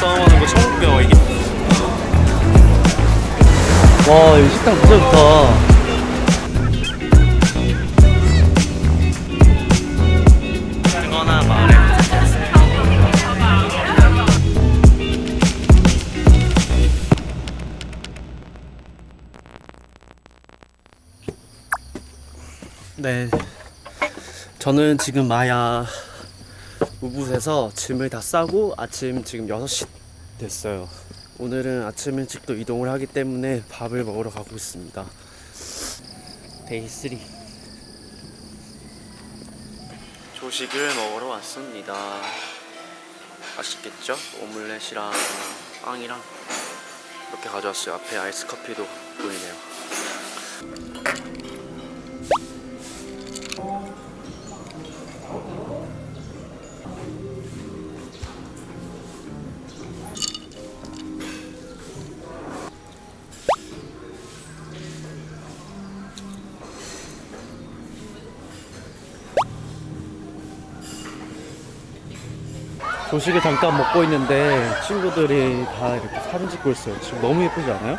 싸움하는 거 처음 배워 이게. 와, 이 식당 진짜 좋다. 말해. 네. 저는 지금 마야 우붓에서 짐을 다 싸고 아침 지금 6시 됐어요. 오늘은 아침 일찍 또 이동을 하기 때문에 밥을 먹으러 가고 있습니다. 데이 3. 조식을 먹으러 왔습니다. 맛있겠죠? 오믈렛이랑 빵이랑 이렇게 가져왔어요. 앞에 아이스 커피도 보이네요. 조식을 잠깐 먹고 있는데 친구들이 다 이렇게 사진 찍고 있어요. 지금 너무 예쁘지 않아요?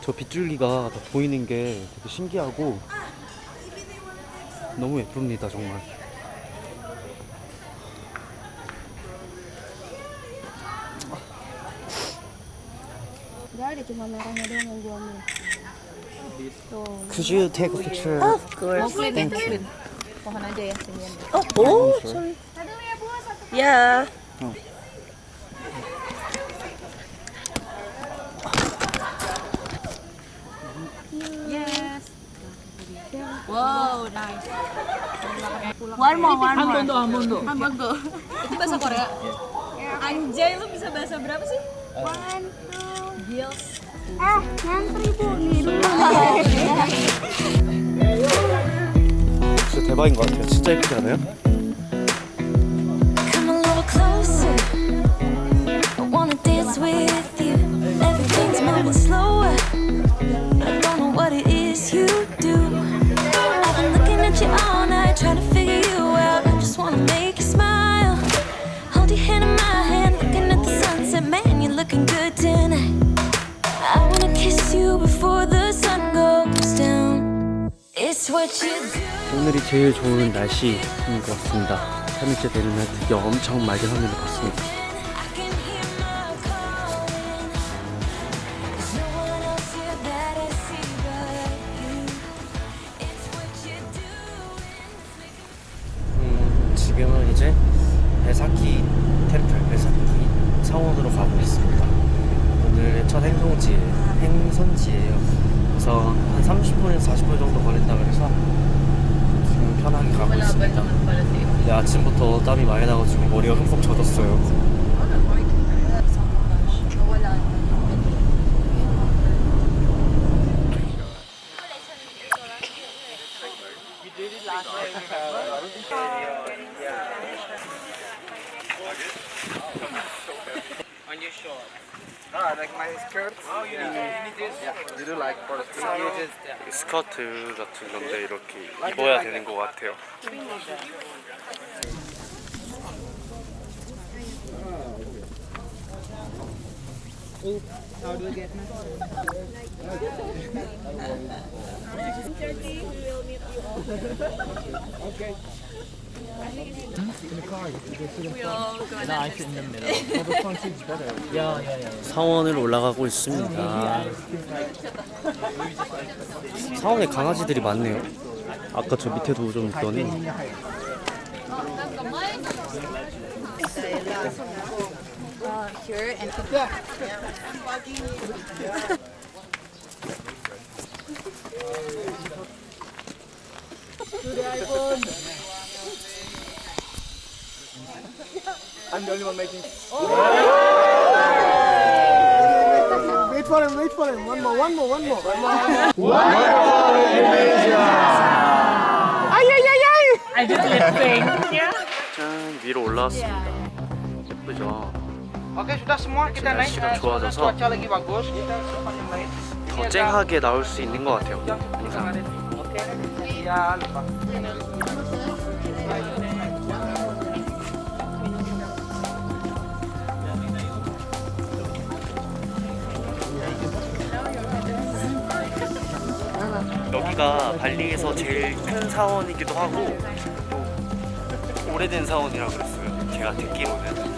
저 빗줄기가 다 보이는 게 되게 신기하고 너무 예쁩니다, 정말. Could you take a picture? Mau clean ya, clean. Pohon aja ya sinian. Oh, oh, sorry. Ya. Yes. Wow, nice. One more, one more. Hambondo, Hambondo. Hambondo. Itu bahasa Korea. Anjay, lu bisa bahasa berapa sih? One, two, Gils. Ah, ngantri 대박인 것 같아요. 진짜 예쁘지 않아요? 오늘이 제일 좋은 날씨인 것 같습니다. 3일째 되는 날 드디어 엄청 맑은 하늘을 봤습니다. 음, 첫 행성지, 행선지예요. 그래서 한 30분에서 40분 정도 걸린다 그래서 지금 편하게 가고 있습니다. 네, 아침부터 땀이 많이 나가지고 머리가 흠뻑 젖었어요. Ah, like my skirt. Oh, you need, you need this. Yeah. You do like for the skirt. 스커트 같은 건데 이렇게 입어야 되는 것 같아요. 사원을 올라가고 있습니다. 사원에 강아지들이 많네요. 아까 저 밑에도 좀 있더니 I'm the only one making. Wait for him, wait for him. One more, one more, one more. One more. 짠 위로 올라왔습니다. 예쁘죠? Oke, sudah semua kita naik. 날씨가 Eh, soalnya 좋아져서 cuaca lagi bagus. Kita sempat yang lain. 더 쨍하게 나올 수 있는 것 같아요. Yang 항상. Oke. Iya, lupa. 여기가 발리에서 제일 큰 사원이기도 하고 또 오래된 사원이라고 그랬어요. 제가 듣기로는.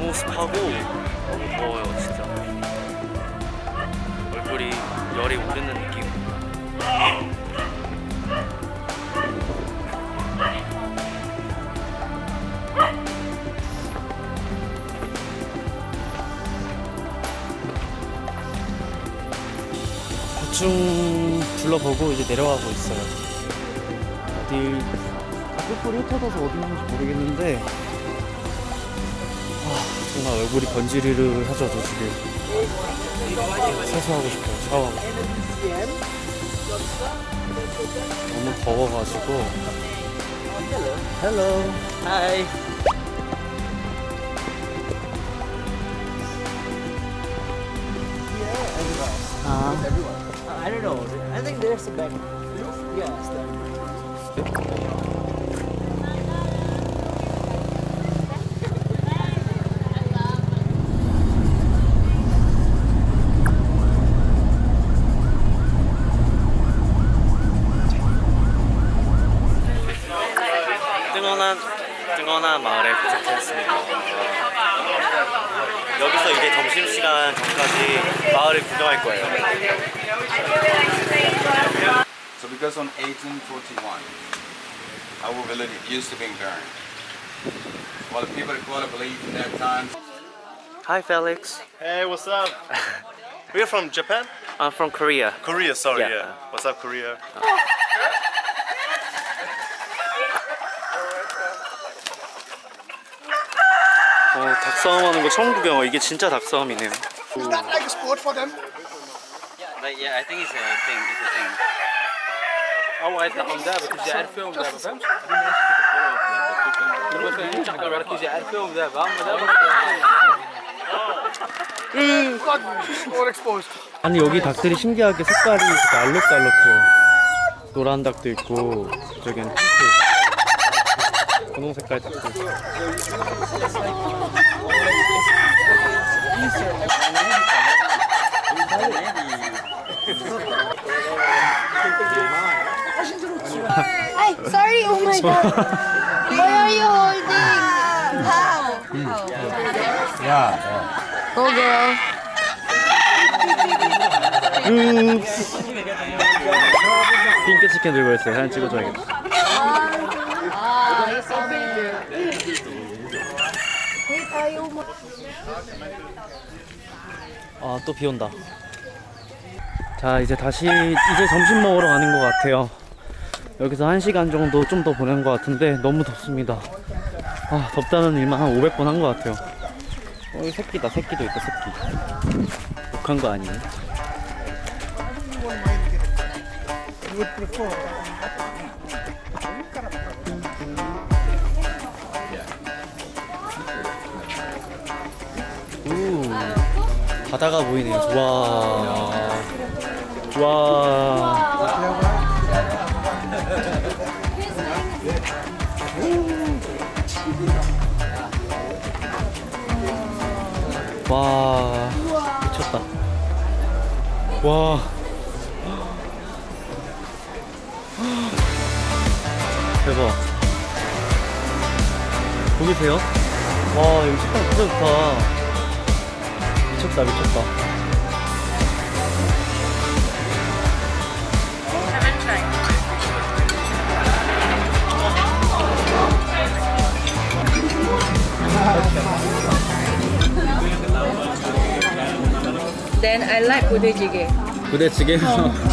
너무 습하고 너무 더워요 진짜. 얼굴이 열이 오르는 느낌. 대충 둘러보고 이제 내려가고 있어요. 어디 앞에 흩어져서 어디 있는지 모르겠는데 정말 얼굴이 번지르르 하죠 저 지금 세수하고 싶어요. 샤워하고 싶어요. 너무 더워가지고. 헬로 하이 아 I don't know. I think there's a back yes 뜬건 점심 시간 전까지 마을을 구경할 거예요. So because on 1841, our village used to be burned. Well, the people of Kuala believe in that time Hi Felix. Hey, what's up? We're from Japan? I'm from Korea. Korea, sorry, Yeah. yeah. What's up, Korea? 어, 닭싸움하는 거 처음 구경해. 이게 진짜 닭싸움이네요. Is that like a sport for them? Yeah, I think it's a thing. It's a thing. أو يطلعون ذا بكل يعرفهم ذا فهمت؟ مثلا تعقل على كل يعرفهم ذا فهم More exposed. 아니 여기 닭들이 신기하게 색깔이 이렇게 알록달록해요. 노란 닭도 있고 저기는 핑크, 분홍 색깔 있고. Ay, sorry, oh my god. Why are you holding? How? Yeah. Oh girl. 핑크 치킨 들고 있어요. 사진 찍어줘야겠다. 아, 또 비 온다. 자, 이제 다시 이제 점심 먹으러 가는 것 같아요. 여기서 1시간 정도 좀 더 보낸 것 같은데 너무 덥습니다. 아, 덥다는 일만 한 500번 한 것 같아요. 어, 여기 새끼다. 새끼도 있다, 새끼. 욕한 거 아니에요? 바다가 보이네요. 와. 와. 와. 미쳤다. 와. 대박. 보이세요? 와, 여기 식당 진짜 좋다. 미쳤다, 미쳤다. Then I like 부대찌개. 부대찌개?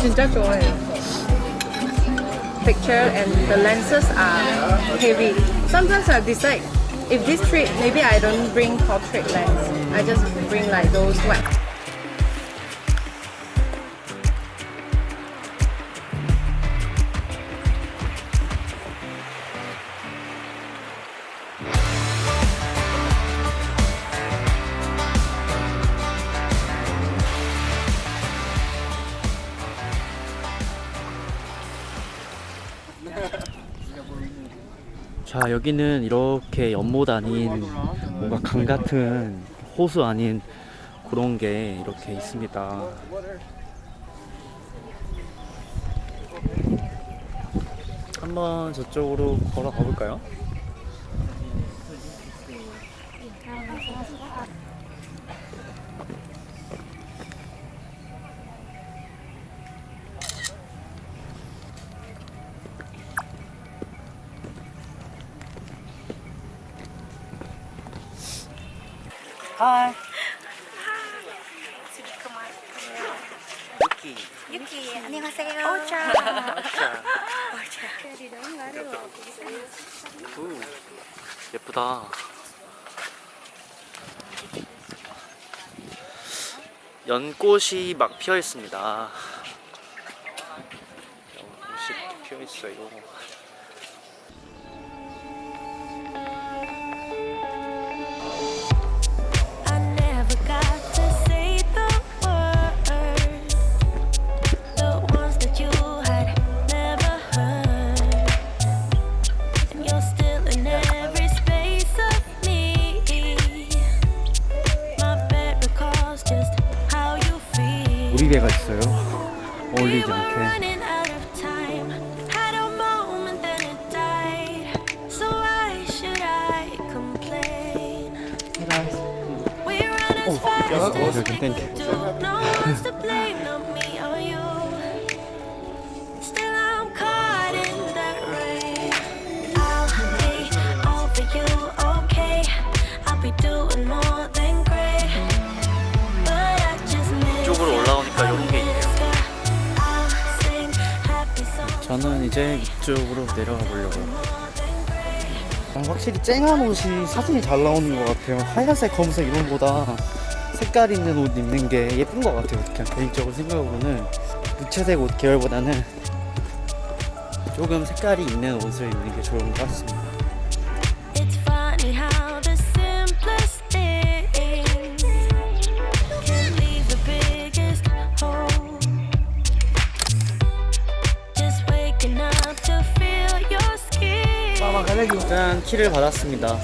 진짜 좋아해요. Picture and the lenses are heavy. Sometimes I decide if this trip maybe I don't bring portrait lens. I just bring like those white. 자 여기는 이렇게 연못 아닌 뭔가 강 같은 호수 아닌 그런 게 이렇게 있습니다. 한번 저쪽으로 걸어가 볼까요? 하이. 유키. 유키, 안녕하세요. 오차. 우, 예쁘다. 연꽃이 막 피어 있습니다. 연꽃이 피어 있어요. Miss 이쪽으로 올라오니까 이런 게 있네요. 저는 이제 이쪽으로 내려가 보려고요. 아, 확실히 쨍한 옷이 사진이 잘 나오는 것 같아요. 하얀색, 검은색 이런 거보다 색깔 있는 옷 입는 게 예쁜 것 같아요. 그냥 개인적으로 생각으로는 무채색 옷 계열보다는 조금 색깔이 있는 옷을 입는 게 좋은 것 같습니다. 일단 키를 받았습니다.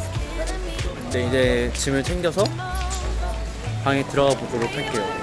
네, 이제 짐을 챙겨서 방에 들어가 보도록 할게요.